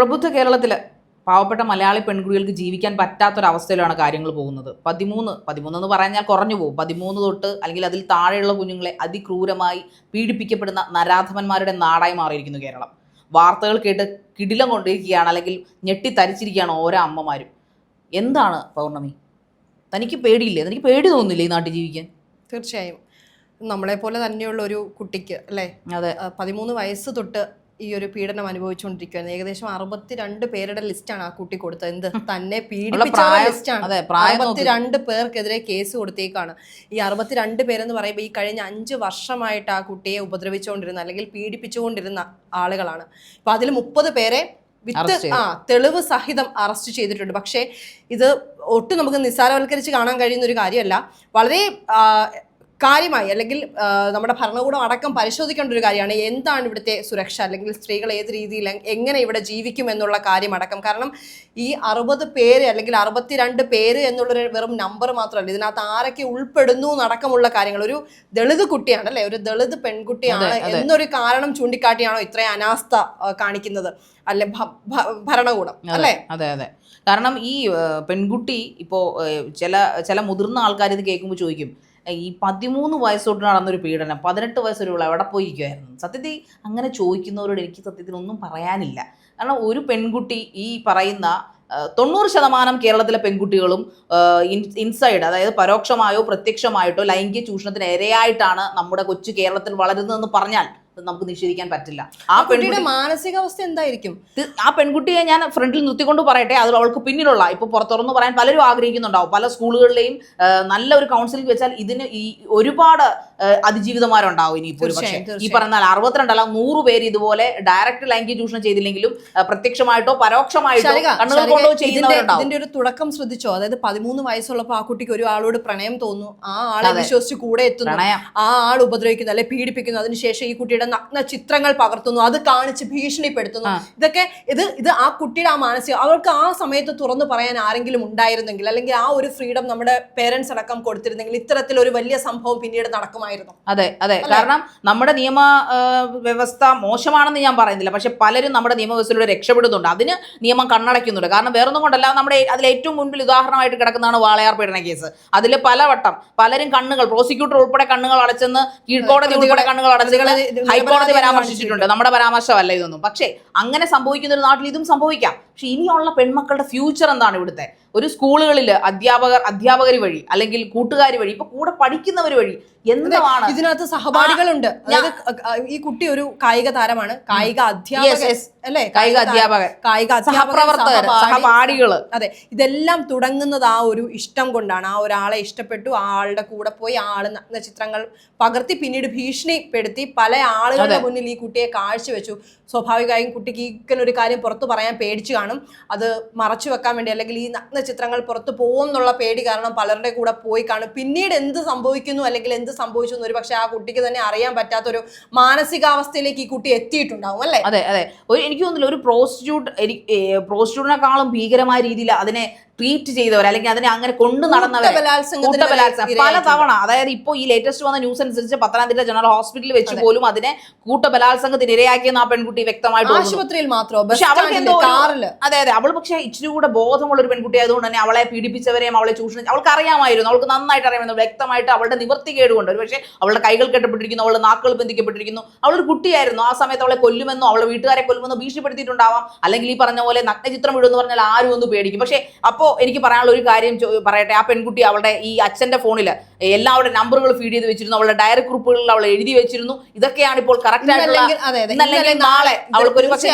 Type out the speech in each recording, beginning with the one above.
പ്രബുദ്ധ കേരളത്തിൽ പാവപ്പെട്ട മലയാളി പെൺകുട്ടികൾക്ക് ജീവിക്കാൻ പറ്റാത്തൊരവസ്ഥയിലാണ് കാര്യങ്ങൾ പോകുന്നത്. പതിമൂന്ന് പതിമൂന്ന് എന്ന് പറഞ്ഞാൽ കുറഞ്ഞു പോകും. പതിമൂന്ന് തൊട്ട് അല്ലെങ്കിൽ അതിൽ താഴെയുള്ള കുഞ്ഞുങ്ങളെ അതിക്രൂരമായി പീഡിപ്പിക്കപ്പെടുന്ന നരാധമന്മാരുടെ നാടായി മാറിയിരിക്കുന്നു കേരളം. വാർത്തകൾ കേട്ട് കിടിലം കൊണ്ടിരിക്കുകയാണ് അല്ലെങ്കിൽ ഞെട്ടിത്തരിച്ചിരിക്കുകയാണ് ഓരോ അമ്മമാരും. എന്താണ് പൗർണമി? തനിക്ക് പേടിയില്ലേ? തനിക്ക് പേടി തോന്നുന്നില്ലേ ഈ നാട്ടിൽ ജീവിക്കാൻ? തീർച്ചയായും. നമ്മളെ പോലെ തന്നെയുള്ള ഒരു കുട്ടിക്ക് അല്ലേ? അതെ. പതിമൂന്ന് വയസ്സ് തൊട്ട് ഈ ഒരു പീഡനം അനുഭവിച്ചുകൊണ്ടിരിക്കുകയാണ് ഏകദേശം അറുപത്തിരണ്ട് പേരുടെ ലിസ്റ്റാണ് ആ കുട്ടി കൊടുത്തത്. എന്ത്? തന്നെ പീഡിപ്പിച്ച ലിസ്റ്റാണ് അതെ, പ്രായം നോക്കി- അറുപത്തിരണ്ട് പേർക്കെതിരെ കേസ് കൊടുത്തേക്കാണ്. ഈ അറുപത്തിരണ്ട് പേരെന്ന് പറയുമ്പോൾ ഈ കഴിഞ്ഞ അഞ്ച് വർഷമായിട്ട് ആ കുട്ടിയെ ഉപദ്രവിച്ചുകൊണ്ടിരുന്ന അല്ലെങ്കിൽ പീഡിപ്പിച്ചുകൊണ്ടിരുന്ന ആളുകളാണ്. അപ്പൊ അതിൽ മുപ്പത് പേരെ വിത്ത് ആ തെളിവ് സഹിതം അറസ്റ്റ് ചെയ്തിട്ടുണ്ട്. പക്ഷേ ഇത് ഒട്ടും നമുക്ക് നിസ്സാരവൽക്കരിച്ച് കാണാൻ കഴിയുന്ന ഒരു കാര്യമല്ല. വളരെ കാര്യമായി അല്ലെങ്കിൽ നമ്മുടെ ഭരണകൂടം അടക്കം പരിശോധിക്കേണ്ട ഒരു കാര്യമാണ് എന്താണ് ഇവിടുത്തെ സുരക്ഷ അല്ലെങ്കിൽ സ്ത്രീകൾ ഏത് രീതിയിൽ എങ്ങനെ ഇവിടെ ജീവിക്കും എന്നുള്ള കാര്യം അടക്കം. കാരണം ഈ അറുപത് പേര് അല്ലെങ്കിൽ അറുപത്തിരണ്ട് പേര് എന്നുള്ളൊരു വെറും നമ്പർ മാത്രമല്ല ഇതിനകത്ത് ആരൊക്കെ ഉൾപ്പെടുന്നു എന്നടക്കമുള്ള കാര്യങ്ങൾ. ഒരു ദളിത് കുട്ടിയാണ് അല്ലെ? ഒരു ദളിത് പെൺകുട്ടിയാണ്. എന്നൊരു കാരണം ചൂണ്ടിക്കാട്ടിയാണോ ഇത്രയും അനാസ്ഥ കാണിക്കുന്നത്? അല്ലെ ഭരണകൂടം അല്ലേ? അതെ അതെ. കാരണം ഈ പെൺകുട്ടി ഇപ്പോ ചില ചില മുതിർന്ന ആൾക്കാർ ഇത് കേൾക്കുമ്പോൾ ചോദിക്കും ഈ പതിമൂന്ന് വയസ്സോട്ട് നടന്നൊരു പീഡനം. പതിനെട്ട് വയസ്സൊരു എവിടെ പോയിരിക്കുമായിരുന്നു സത്യത്തിൽ അങ്ങനെ ചോദിക്കുന്നവരോട് എനിക്ക് സത്യത്തിൽ ഒന്നും പറയാനില്ല. കാരണം ഒരു പെൺകുട്ടി ഈ പറയുന്ന തൊണ്ണൂറ് ശതമാനം കേരളത്തിലെ പെൺകുട്ടികളും ഇൻ- ഇൻസൈഡ് അതായത് പരോക്ഷമായോ പ്രത്യക്ഷമായിട്ടോ ലൈംഗിക ചൂഷണത്തിന് ഇരയായിട്ടാണ് നമ്മുടെ കൊച്ചു കേരളത്തിൽ വളരുന്നതെന്ന് പറഞ്ഞാൽ നമുക്ക് നിഷേധിക്കാൻ പറ്റില്ല. ആ പെൺകുട്ടിയുടെ മാനസികാവസ്ഥ എന്തായിരിക്കും? ആ പെൺകുട്ടിയെ ഞാൻ ഫ്രണ്ടിൽ നിർത്തിക്കൊണ്ട് പറയട്ടെ അത് അവൾക്ക് പിന്നിലുള്ള ഇപ്പൊ പുറത്തുറന്ന് പറയാൻ പലരും ആഗ്രഹിക്കുന്നുണ്ടാവും. പല സ്കൂളുകളിലെയും നല്ല ഒരു കൗൺസിലിംഗ് വെച്ചാൽ ഇതിന് ഈ ഒരുപാട് അതിജീവിതമാരുണ്ടാവും ഇനി ഈ. പറഞ്ഞാൽ അറുപത്തിരണ്ടല്ല നൂറ് പേര് ഇതുപോലെ ഡയറക്റ്റ് ലാംഗ്വേജ് ചൂഷണം ചെയ്തില്ലെങ്കിലും പ്രത്യക്ഷമായിട്ടോ പരോക്ഷമായിട്ടോ കണ്ണുകൾ കൊണ്ടോ ഇതിന്റെ ചെയ്യുന്നവരുണ്ടാവും. ഇതിന്റെ ഒരു തുടക്കം ശ്രദ്ധിച്ചോ? അതായത് പതിമൂന്ന് വയസ്സുള്ളപ്പോ ആ കുട്ടിക്ക് ഒരു ആളോട് പ്രണയം തോന്നുന്നു. ആ ആളെ വിശ്വസിച്ച് കൂടെ എത്തുന്നു. ആ ആൾ ഉപദ്രവിക്കുന്നു അല്ലെ പീഡിപ്പിക്കുന്നു. അതിനുശേഷം ഈ കുട്ടിയുടെ നഗ്ന ചിത്രങ്ങൾ പകർത്തുന്നു അത് കാണിച്ച് ഭീഷണിപ്പെടുത്തുന്നു. ഇതൊക്കെ ഇത് ഇത് ആ കുട്ടിയുടെ ആ മാനസിക അവർക്ക് ആ സമയത്ത് തുറന്നു പറയാൻ ആരെങ്കിലും ഉണ്ടായിരുന്നെങ്കിൽ അല്ലെങ്കിൽ ആ ഒരു ഫ്രീഡം നമ്മുടെ പേരൻസ് അടക്കം കൊടുത്തിരുന്നെങ്കിൽ ഇത്തരത്തിൽ ഒരു വലിയ സംഭവം പിന്നീട് നടക്കുമായിരുന്നു. അതെ അതെ. കാരണം നമ്മുടെ നിയമ വ്യവസ്ഥ മോശമാണെന്ന് ഞാൻ പറയുന്നില്ല. പക്ഷെ പലരും നമ്മുടെ നിയമവ്യവസ്ഥയിലൂടെ രക്ഷപ്പെടുന്നുണ്ട്. അതിന് നിയമം കണ്ണടയ്ക്കുന്നുണ്ട്. കാരണം വേറൊന്നും കൊണ്ടല്ല നമ്മുടെ അതിൽ ഏറ്റവും മുൻപിൽ ഉദാഹരണമായിട്ട് കിടക്കുന്നതാണ് വാളയാർ പീഡന കേസ്. അതിൽ പലവട്ടം പലരും കണ്ണുകൾ പ്രോസിക്യൂട്ടർ ഉൾപ്പെടെ കണ്ണുകൾ അടച്ചെന്ന് കീഴ്ക്കോടതി ഉൾപ്പെടെ കണ്ണുകൾ അടച്ചെന്ന് ഇത് ഹൈക്കോടതി പരാമർശിച്ചിട്ടുണ്ട്. നമ്മുടെ പരാമർശമല്ല ഇതൊന്നും. പക്ഷേ അങ്ങനെ സംഭവിക്കുന്ന ഒരു നാട്ടിൽ ഇതും സംഭവിക്കാം. പക്ഷെ ഇനിയുള്ള പെൺമക്കളുടെ ഫ്യൂച്ചർ എന്താണ് ഇവിടുത്തെ? ഒരു സ്കൂളുകളിൽ അധ്യാപകർ അധ്യാപകർ വഴി അല്ലെങ്കിൽ കൂട്ടുകാർ വഴി ഇപ്പൊ കൂടെ പഠിക്കുന്നവർ വഴി എന്താണ് ഇതിനകത്ത് സഹപാഠികളുണ്ട്. ഈ കുട്ടി ഒരു കായിക താരമാണ്. കായിക അധ്യാപകൻ അല്ലെ? കായിക അധ്യാപകൻ. കായിക സഹപ്രവർത്തകർ സഹപാഠികൾ അതെ ഇതെല്ലാം തുടങ്ങുന്നത് ആ ഒരു ഇഷ്ടം കൊണ്ടാണ്. ആ ഒരാളെ ഇഷ്ടപ്പെട്ടു ആ ആളുടെ കൂടെ പോയി ആ ആൾ നഗ്ന ചിത്രങ്ങൾ പകർത്തി പിന്നീട് ഭീഷണിപ്പെടുത്തി പല ആളുകളുടെ മുന്നിൽ ഈ കുട്ടിയെ കാഴ്ചവെച്ചു. സ്വാഭാവികമായും കുട്ടിക്ക് ഇങ്ങനെ ഒരു കാര്യം പുറത്തു പറയാൻ പേടിച്ചു കാണും. അത് മറച്ചു വെക്കാൻ വേണ്ടി അല്ലെങ്കിൽ ഈ നഗ്ന ചിത്രങ്ങൾ പുറത്തു പോകും എന്നുള്ള പേടി കാരണം പലരുടെ കൂടെ പോയി കാണും. പിന്നീട് എന്ത് സംഭവിക്കുന്നു അല്ലെങ്കിൽ എന്ത് സംഭവിച്ചു എന്ന് ഒരു പക്ഷേ ആ കുട്ടിക്ക് തന്നെ അറിയാൻ പറ്റാത്തൊരു മാനസികാവസ്ഥയിലേക്ക് ഈ കുട്ടി എത്തിയിട്ടുണ്ടാവും അല്ലേ? അതെ അതെ. ഒരു എനിക്ക് തോന്നുന്നില്ല ഒരു പ്രോസ്റ്റിറ്റ്യൂട്ട് പ്രോസ്റ്റിറ്റ്യൂട്ടിനെക്കാളും ഭീകരമായ രീതിയിൽ അതിനെ ട്രീറ്റ് ചെയ്തവർ അല്ലെങ്കിൽ അതിനെ അങ്ങനെ കൊണ്ടു നടന്നവർ പല തവണ അതായത് ഇപ്പോൾ ഈ ലേറ്റസ്റ്റ് വന്ന ന്യൂസ് അനുസരിച്ച് പത്തനംതിട്ട ജനറൽ ഹോസ്പിറ്റലിൽ വെച്ച് പോലും അതിനെ കൂട്ടബലാത്സംഗത്തിന് ഇരയാക്കിയെന്ന് ആ പെൺകുട്ടി വ്യക്തമായിട്ട്. ആശുപത്രിയിൽ മാത്രമോ പക്ഷെ അവൾക്ക് എന്തോ അതെ അതെ. അവൾ പക്ഷെ ഇച്ചിരി കൂടെ ബോധമുള്ള ഒരു പെൺകുട്ടി ആയതുകൊണ്ട് തന്നെ അവളെ പീഡിപ്പിച്ചവരെയും അവളെ ചൂഷണം അവൾക്ക് അറിയാമായിരുന്നു. അവൾക്ക് നന്നായിട്ട് അറിയാമായിരുന്നു. വ്യക്തമായിട്ട് അവളുടെ നിവർത്തികേട് കൊണ്ട് ഒരു പക്ഷേ അവളുടെ കൈകൾ കെട്ടപ്പെട്ടിരിക്കുന്നു അവളുടെ നാക്കുകൾ ബന്ധിക്കപ്പെട്ടിരിക്കുന്നു. അവളൊരു കുട്ടിയായിരുന്നു. ആ സമയത്ത് അവളെ കൊല്ലുമെന്നോ അവളെ വീട്ടുകാരെ കൊല്ലുമെന്നോ ഭീഷണിപ്പെടുത്തിയിട്ടുണ്ടാവാം. അല്ലെങ്കിൽ ഈ പറഞ്ഞ പോലെ നഗ്നചിത്രം ഇടുമെന്ന് പറഞ്ഞാൽ ആരും ഒന്ന് പേടിക്കും. പക്ഷേ അപ്പോൾ എനിക്ക് പറയാനുള്ള ഒരു കാര്യം പറയട്ടെ. ആ പെൺകുട്ടി അവളുടെ ഈ അച്ഛന്റെ ഫോണിൽ എല്ലാവരുടെ നമ്പറുകൾ ഫീഡ് ചെയ്ത് വെച്ചിരുന്നു. അവളുടെ ഡയറി ഗ്രൂപ്പുകളിൽ അവൾ എഴുതി വെച്ചിരുന്നു. ഇതൊക്കെയാണ് ഇപ്പോൾ കറക്റ്റ് ആയിട്ടുള്ള നാളെ അവൾക്ക് ഒരു പക്ഷേ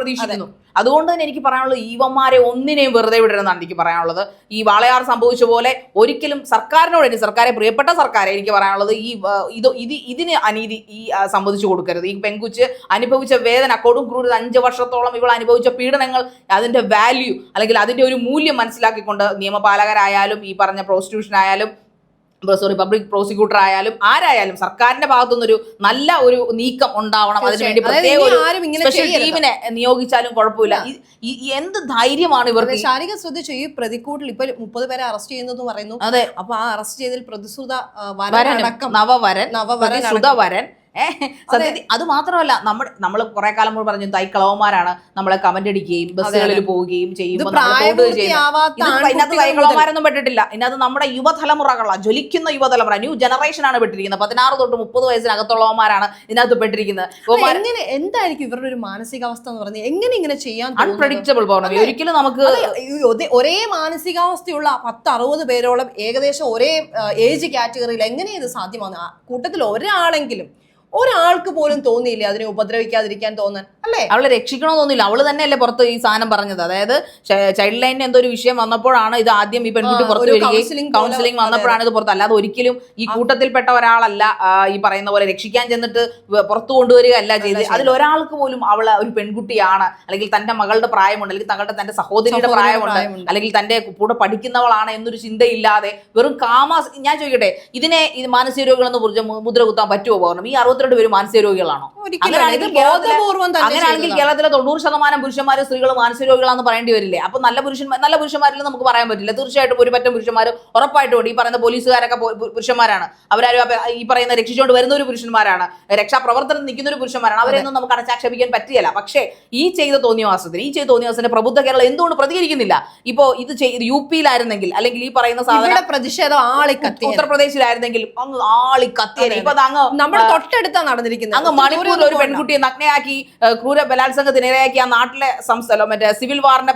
പ്രതീക്ഷിക്കുന്നു. അതുകൊണ്ട് തന്നെ എനിക്ക് പറയാനുള്ളത് ഈവന്മാരെ ഒന്നിനെയും വെറുതെ വിടരുതെന്നാണ് എനിക്ക് പറയാനുള്ളത്. ഈ വാളയാർ സംഭവിച്ച പോലെ ഒരിക്കലും സർക്കാരിനോട് എനിക്ക് സർക്കാരെ പ്രിയപ്പെട്ട സർക്കാരെ എനിക്ക് പറയാനുള്ളത് ഈ ഇത് ഇത് ഇതിന് അനീതി ഈ സംബന്ധിച്ചു കൊടുക്കരുത്. ഈ പെൺകുച്ച് അനുഭവിച്ച വേദന കൊടും ക്രൂരത അഞ്ച് വർഷത്തോളം ഇവൾ അനുഭവിച്ച പീഡനങ്ങൾ അതിന്റെ വാല്യൂ അല്ലെങ്കിൽ അതിന്റെ ഒരു മൂല്യം മനസ്സിലാക്കിക്കൊണ്ട് നിയമപാലകരായാലും ഈ പറഞ്ഞ പ്രോസ്റ്റിറ്റ്യൂഷൻ ആയാലും സോറി പബ്ലിക് പ്രോസിക്യൂട്ടർ ആയാലും ആരായാലും സർക്കാരിന്റെ ഭാഗത്തുനിന്നൊരു നല്ല ഒരു നീക്കം ഉണ്ടാവണം. അതിനുവേണ്ടി. പ്രത്യേക ഒരു സ്പെഷ്യൽ ടീമിനെ നിയോഗിച്ചാലും കുഴപ്പമില്ല. എന്ത് ധൈര്യമാണ് ഇവർക്ക്? ശാരീരിക ശാരിക ശ്രദ്ധിച്ചു? ഈ പ്രതിക്കൂട്ടിൽ ഇപ്പൊ മുപ്പത് പേരെ അറസ്റ്റ് ചെയ്യുന്നു പറയുന്നു. അതെ. അപ്പൊ ആ അറസ്റ്റ് ചെയ്തതിൽ പ്രതിസുത നവവരൻ നവവരൻ പ്രതിശ്രുത വരൻ. ഏഹ് സത്യത്തിൽ അത് മാത്രമല്ല നമ്മുടെ നമ്മൾ കുറെ കാലം മുമ്പ് പറഞ്ഞു തൈക്കളവന്മാരാണ് നമ്മളെ കമന്റ് അടിക്കുകയും ബസ്സുകളിൽ പോവുകയും ചെയ്യും ചെയ്യുമ്പോൾ ഇതിനകത്ത് തൈക്കളവന്മാരൊന്നും പെട്ടിട്ടില്ല. ഇതിനകത്ത് നമ്മുടെ യുവതലമുറകളാണ് ജ്വലിക്കുന്ന യുവതലമുറ. ന്യൂ ജനറേഷൻ ആണ് പെട്ടിരിക്കുന്നത്. പതിനാറ് തൊട്ട് മുപ്പത് വയസ്സിനകത്തുള്ളവന്മാരാണ് ഇതിനകത്ത് പെട്ടിരിക്കുന്നത്. എങ്ങനെ എന്തായിരിക്കും ഇവരുടെ ഒരു മാനസികാവസ്ഥ എന്ന് പറഞ്ഞാൽ എങ്ങനെ ഇങ്ങനെ ചെയ്യാൻ? അൺപ്രഡിക്റ്റബിൾ പൗർണമി ഒരിക്കലും നമുക്ക് ഒരേ മാനസികാവസ്ഥയുള്ള പത്ത് അറുപത് പേരോളം ഏകദേശം ഒരേ ഏജ് കാറ്റഗറിയിൽ എങ്ങനെ ഇത് സാധ്യമാണ് കൂട്ടത്തിൽ ഒരാളെങ്കിലും ഒരാൾക്ക് പോലും തോന്നിയില്ല അതിനെ ഉപദ്രവിക്കാതിരിക്കാൻ തോന്നാൻ? അല്ലേ? അവളെ തോന്നില്ല അവൾ തന്നെയല്ലേ പുറത്ത് ഈ സാധനം പറഞ്ഞത്. അതായത് ചൈൽഡ് ലൈനിന് എന്തോ ഒരു വിഷയം വന്നപ്പോഴാണ് ഇത് ആദ്യം ഈ പെൺകുട്ടി പുറത്ത് വരികയും കൗൺസിലിംഗ് വന്നപ്പോഴാണ് ഇത് പുറത്ത്. അല്ലാതെ ഒരിക്കലും ഈ കൂട്ടത്തിൽപ്പെട്ട ഒരാളല്ല ഈ പറയുന്ന പോലെ രക്ഷിക്കാൻ ചെന്നിട്ട് പുറത്തു കൊണ്ടുവരിക അല്ല ചെയ്ത് അതിൽ ഒരാൾക്ക് പോലും അവൾ ഒരു പെൺകുട്ടിയാണ്. അല്ലെങ്കിൽ തന്റെ മകളുടെ പ്രായമുണ്ട് അല്ലെങ്കിൽ തങ്ങളുടെ തന്റെ സഹോദരിയുടെ പ്രായമുണ്ട്. അല്ലെങ്കിൽ തന്റെ കൂടെ പഠിക്കുന്നവളാണ് എന്നൊരു ചിന്തയില്ലാതെ വെറും കാമ ഞാൻ ചോദിക്കട്ടെ ഇതിനെ ഇത് മാനസിക രോഗികളെന്ന് കുറിച്ച് മുദ്ര കുത്താൻ പറ്റുമോ പോകണം ഈ അറുപത്തിരണ്ട് പേര് മാനസിക രോഗികളാണോ അങ്ങനെയാണെങ്കിൽ കേരളത്തിലെ- ബോധപൂർവം തന്നെ അങ്ങനെയാണെങ്കിൽ ചെയ്തതാണ്. കേരളത്തിലെ തൊണ്ണൂറ് ശതമാനം പുരുഷന്മാരും സ്ത്രീകളും മാനസിക രോഗികളാണെന്ന് പറയേണ്ടി വരില്ലേ? അപ്പൊ നല്ല പുരുഷന്മാർ നല്ല പുരുഷന്മാരിൽ നമുക്ക് പറയാൻ പറ്റില്ല. തീർച്ചയായിട്ടും ഒരു പറ്റം പുരുഷന്മാർ ഉറപ്പായിട്ടും ഈ പറയുന്ന പോലീസുകാരൊക്കെ പുരുഷന്മാരാണ്. അവരാരും ഈ പറയുന്ന രക്ഷിച്ചുകൊണ്ട് വരുന്ന ഒരു പുരുഷന്മാരാണ് രക്ഷാപ്രവർത്തനം നിൽക്കുന്ന ഒരു പുരുഷന്മാരാണ് അവരെയൊന്നും നമുക്ക് അടച്ചാക്ഷേപിക്കാൻ പറ്റിയല്ല. പക്ഷേ ഈ ചെയ്ത തോന്നിയവാസത്തിന് ഈ ചെയ്ത തോന്നിയവാസത്തിന്റെ പ്രബുദ്ധ കേരളം എന്തുകൊണ്ട് പ്രതികരിക്കുന്നില്ല? ഇപ്പോ ഇത് യു പിയിലായിരുന്നെങ്കിൽ അല്ലെങ്കിൽ ഈ പറയുന്ന സാധനം പ്രതിഷേധം ആളിക്കത്തി ഉത്തർപ്രദേശിലായിരുന്നെങ്കിൽ അങ്ങ് ആളി ഇപ്പൊ അത്. അങ്ങ് നമ്മുടെ തൊട്ടടുത്താണ് നടന്നിരിക്കുന്നത്. അങ്ങ് മണിപ്പൂരിൽ ഒരു പെൺകുട്ടിയെ നഗ്നയാക്കി ക്രൂര ബലാത്സംഗത്തിന് ഇരയാക്കി ആ നാട്ടിലെ സംസ്ഥലം മറ്റേ സിവിൽ വാറിന്റെ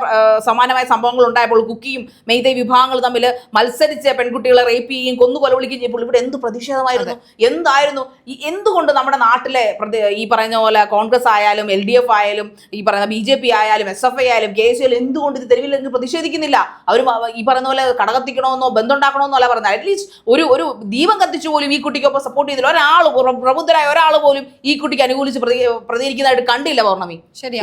സമാനമായ സംഭവങ്ങൾ ഉണ്ടായപ്പോൾ കുക്കിയും മെയ്തേ വിഭാഗങ്ങൾ തമ്മിൽ മത്സരിച്ച് പെൺകുട്ടികളെ റേപ്പ് ചെയ്യുകയും കൊന്നു കൊലവിളിക്കുകയും ചെയ്യുമ്പോൾ ഇവിടെ എന്ത് പ്രതിഷേധമായിരുന്നു? എന്തായിരുന്നു? ഈ എന്തുകൊണ്ട് നമ്മുടെ നാട്ടിലെ ഈ പറയുന്ന പോലെ കോൺഗ്രസ് ആയാലും എൽ ഡി എഫ് ആയാലും ഈ പറയുന്ന ബി ജെ പി ആയാലും എസ് എഫ് ഐ ആയാലും കെ എസ് ആയാലും എന്തുകൊണ്ട് ഇത് തെരുവിൽ നിന്ന് പ്രതിഷേധിക്കുന്നില്ല? അവർ ഈ പറയുന്ന പോലെ കടകത്തിക്കണമെന്നോ ബന്ധമുണ്ടാക്കണമെന്നോ അല്ല പറഞ്ഞത്. അറ്റ്ലീസ്റ്റ് ഒരു ഒരു ദീപം കത്തിച്ചു പോലും ഈ കുട്ടിക്കൊപ്പം സപ്പോർട്ട് ചെയ്തില്ല. ഒരാൾ പ്രബുദ്ധരായ ഒരാൾ പോലും ഈ കുട്ടിക്ക് അനുകൂലിച്ച് പ്രതി പ്രതികരിക്കുന്നതായിട്ട് കണ്ടില്ല പൗർണമി.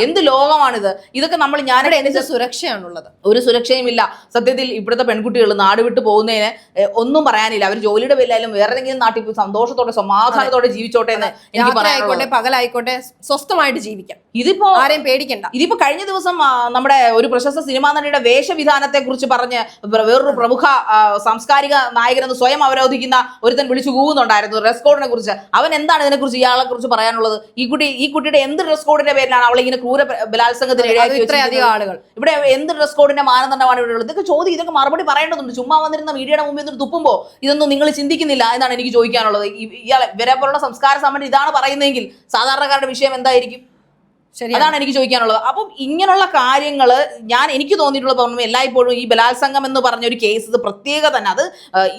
എന്ത് ലോകമാണിത്? ഇതൊക്കെ നമ്മൾ ഞാനിവിടെ എന്ത് സുരക്ഷയാണുള്ളത്. ഒരു സുരക്ഷയും ഇല്ല സത്യത്തിൽ ഇവിടുത്തെ പെൺകുട്ടികൾ നാട് വിട്ടു പോകുന്നതിന് ഒന്നും പറയാനില്ല. അവർ ജോലിയുടെ പേരിലായാലും വേറെ ഏതെങ്കിലും നാട്ടിൽ പോയി സന്തോഷത്തോടെ സമാധാനത്തോടെ ജീവിച്ചോട്ടെ എന്ന് എനിക്ക് പറയാം പകലായിക്കോട്ടെ സ്വസ്ഥമായിട്ട് ജീവിക്കാം. ഇതിപ്പോ ആരെയും പേടിക്കണ്ട. ഇതിപ്പോ കഴിഞ്ഞ ദിവസം നമ്മുടെ ഒരു പ്രശസ്ത സിനിമാ നടിയുടെ വേഷവിധാനത്തെ കുറിച്ച് പറഞ്ഞ് വേറൊരു പ്രമുഖ സാംസ്കാരിക നായകനെന്ന് സ്വയം അവരോധിക്കുന്ന ഒരുത്തൻ വിളിച്ചു കൂവുന്നുണ്ടായിരുന്നു ഡ്രസ് കോഡിനെ കുറിച്ച് അവൻ എന്താണ് ഇതിനെ കുറിച്ച് ഇയാളെ കുറിച്ച് പറയാനുള്ളത്? ഈ കുട്ടി ഈ കുട്ടിയുടെ എന്ത് ഡ്രസ് കോഡിന്റെ പേരിലാണ് അവളെ ഇങ്ങനെ ക്രൂര ബലാത്സംഗത്തിന് ഇത്രയധികം? ആളുകൾ. ഇവിടെ എന്ത് ഡ്രസ് കോഡിന്റെ മാനദണ്ഡമാണ് ഇവിടെ ഉള്ളത്? ഇതൊക്കെ ചോദ്യം ഇതൊക്കെ മറുപടി പറയേണ്ടതുണ്ട്. ചുമ്മാ വന്നിരുന്ന മീഡിയയുടെ മുമ്പിൽ നിന്ന് തുപ്പുമ്പോൾ ഇതൊന്നും നിങ്ങൾ ചിന്തിക്കുന്നില്ല എന്നാണ് എനിക്ക് ചോദിക്കാനുള്ളത്. ഇയാളെ ഇവരെ പോലുള്ള സംസ്കാര സമ്പന്ന ഇതാണ് പറയുന്നതെങ്കിൽ സാധാരണക്കാരുടെ വിഷയം എന്തായിരിക്കും? അതാണ് എനിക്ക് ചോദിക്കാനുള്ളത്. അപ്പം ഇങ്ങനെയുള്ള കാര്യങ്ങൾ ഞാൻ എനിക്ക് തോന്നിയിട്ടുള്ള പറഞ്ഞു എല്ലായ്പ്പോഴും ഈ ബലാത്സംഗം എന്ന് പറഞ്ഞ ഒരു കേസ് ഇത് പ്രത്യേക തന്നെ. അത്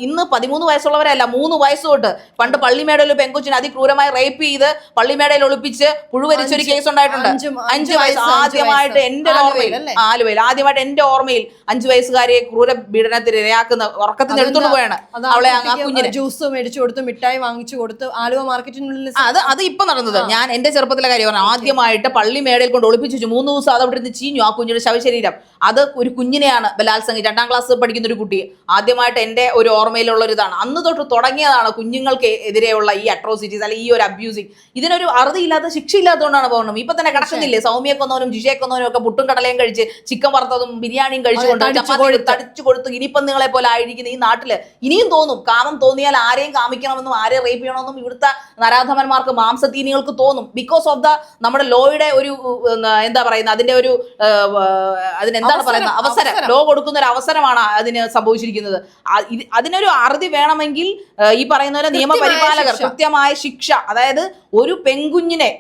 ഇന്ന് പതിമൂന്ന് വയസ്സുള്ളവരല്ല മൂന്ന് വയസ്സ് തൊട്ട്. പണ്ട് പള്ളിമേടയിൽ പെങ്കുച്ചിനെ അതിക്രൂരമായി റേപ്പ് ചെയ്ത് പള്ളിമേടയിൽ ഒളിപ്പിച്ച് പുഴുവരിച്ച ഒരു കേസ് ഉണ്ടായിട്ടുണ്ട്. അഞ്ച് വയസ്സ് ആദ്യമായിട്ട്. എന്റെ ഓർമ്മയിൽ ആലുവയിൽ? ആദ്യമായിട്ട് എന്റെ ഓർമ്മയിൽ അഞ്ചു വയസ്സുകാരിയെ ക്രൂര പീഡനത്തിന് ഇരയാക്കുന്ന ഉറക്കത്തിന്? എടുത്തോണ്ട് പോയാണ്. അവളെ ആ കുഞ്ഞിനെ. ജ്യൂസ് മേടിച്ചു കൊടുത്ത് മിഠായി വാങ്ങിച്ചു കൊടുത്ത് ആലുവ മാർക്കറ്റിനുള്ളിൽ അത് അത് ഇപ്പൊ നടന്നത്. ഞാൻ എന്റെ ചെറുപ്പത്തിലെ കാര്യം പറഞ്ഞു. ആദ്യമായിട്ട് പള്ളി മേടയിൽ കൊണ്ട് ഒളിപ്പിച്ചു. മൂന്ന് ദിവസം അത് അവിടെ ഇരുന്ന് ചീഞ്ഞു ആ കുഞ്ഞിന്റെ ശവശരീരം. അത് ഒരു കുഞ്ഞിനെയാണ് ബലാത്സംഗം. രണ്ടാം ക്ലാസ് പഠിക്കുന്ന ഒരു കുട്ടി. ആദ്യമായിട്ട് എന്റെ ഒരു ഓർമ്മയിലുള്ള ഒരു ഇതാണ്. അന്ന് തൊട്ട് തുടങ്ങിയതാണ് കുഞ്ഞുങ്ങൾക്ക് എതിരെയുള്ള ഈ അട്രോസിറ്റീസ് അല്ലെങ്കിൽ ഈ ഒരു അബ്യൂസിങ് ഇതിനൊരു അറുതിയില്ലാത്ത ശിക്ഷയില്ലാത്തതുകൊണ്ടാണ് പോകുന്നത് ഇപ്പൊ തന്നെ കിടക്കുന്നില്ലേ? സൗമ്യ കൊന്നവനും ജിഷയെ കൊന്നവനും ഒക്കെ പുട്ടും കടലയും കഴിച്ച് ചിക്കൻ വറുത്തതും ബിരിയാണിയും കഴിച്ചുകൊണ്ട് തടിച്ചു ചപ്പാത്തി ഇനിയിപ്പം കൊടുത്ത് നിങ്ങളെ പോലെ ആയിരിക്കുന്ന ഈ നാട്ടിൽ ഇനിയും തോന്നും. കാമം തോന്നിയാൽ ആരെയും കാമിക്കണമെന്നും ആരെയും റേപ്പ് ചെയ്യണമെന്നും ഇവിടുത്തെ നരാധമന്മാർക്ക് മാംസത്തീനികൾക്ക് തോന്നും. ബിക്കോസ് ഓഫ് ദ നമ്മുടെ ലോയുടെ ഒരു എന്താ പറയുന്നത്? അതിന്റെ ഒരു അതിനെന്താണ് പറയുന്നത്? അവസരം. അവസരം. ലോ കൊടുക്കുന്ന ഒരു അവസരമാണ് അതിന് സംഭവിച്ചിരിക്കുന്നത്. അതിനൊരു അറുതി വേണമെങ്കിൽ ഈ പറയുന്ന പോലെ നിയമപരിപാലകർ കൃത്യമായ ശിക്ഷ. അതായത് ഒരു പെൺകുഞ്ഞിനെ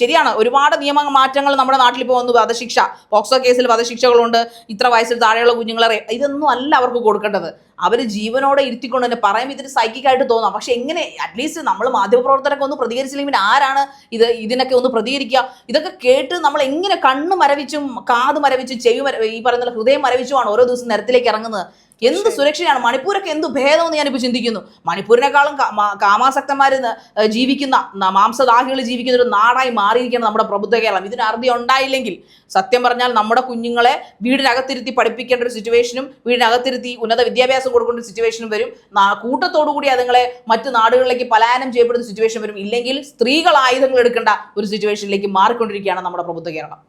ശരിയാണ് ഒരുപാട് നിയമ മാറ്റങ്ങൾ നമ്മുടെ നാട്ടിൽ ഇപ്പോൾ വന്നു. വധശിക്ഷ. പോക്സോ കേസിൽ വധശിക്ഷകളുണ്ട്. ഇത്ര വയസ്സിൽ താഴെയുള്ള കുഞ്ഞുങ്ങളെ ഇതൊന്നും അല്ല അവർക്ക് കൊടുക്കേണ്ടത്. അവർ ജീവനോടെ ഇരുത്തിക്കൊണ്ട് തന്നെ പറയുമ്പോൾ ഇതിന് സൈക്കിക്കായിട്ട് തോന്നാം. പക്ഷെ എങ്ങനെ അറ്റ്ലീസ്റ്റ് നമ്മൾ മാധ്യമപ്രവർത്തനൊക്കെ ഒന്ന് പ്രതികരിച്ചില്ലെങ്കിൽ ആരാണ് ഇത് ഇതിനൊക്കെ ഒന്ന് പ്രതികരിക്കുക? ഇതൊക്കെ കേട്ട് നമ്മൾ എങ്ങനെ കണ്ണ് മരവിച്ചും കാത് മരവിച്ചും ചെവി ഈ പറയുന്ന ഹൃദയം മരവിച്ചുമാണ് ഓരോ ദിവസം നിരത്തിലേക്ക് ഇറങ്ങുന്നത്. എന്ത് സുരക്ഷയാണ്? മണിപ്പൂരൊക്കെ എന്ത് ഭേദമെന്ന് ഞാനിപ്പോൾ ചിന്തിക്കുന്നു. മണിപ്പൂരിനേക്കാളും കാമാസക്തന്മാർ ജീവിക്കുന്ന മാംസദാഹികൾ ജീവിക്കുന്ന ഒരു നാടായി മാറിയിരിക്കണം നമ്മുടെ പ്രബുദ്ധ കേരളം. ഇതിന് അറുതി ഉണ്ടായില്ലെങ്കിൽ സത്യം പറഞ്ഞാൽ നമ്മുടെ കുഞ്ഞുങ്ങളെ വീടിനകത്തിരുത്തി പഠിപ്പിക്കേണ്ട ഒരു സിറ്റുവേഷനും വീടിനകത്തിരുത്തി ഉന്നത വിദ്യാഭ്യാസം കൊടുക്കേണ്ട ഒരു സിറ്റുവേഷനും വരും. കൂട്ടത്തോടുകൂടി കൂട്ടത്തോടു കൂടി അതുങ്ങളെ മറ്റു നാടുകളിലേക്ക് പലായനം ചെയ്യപ്പെടുന്ന സിറ്റുവേഷൻ വരും. ഇല്ലെങ്കിൽ സ്ത്രീകൾ ആയുധങ്ങൾ എടുക്കേണ്ട ഒരു സിറ്റുവേഷനിലേക്ക് മാറിക്കൊണ്ടിരിക്കുകയാണ് നമ്മുടെ പ്രബുദ്ധ കേരളം.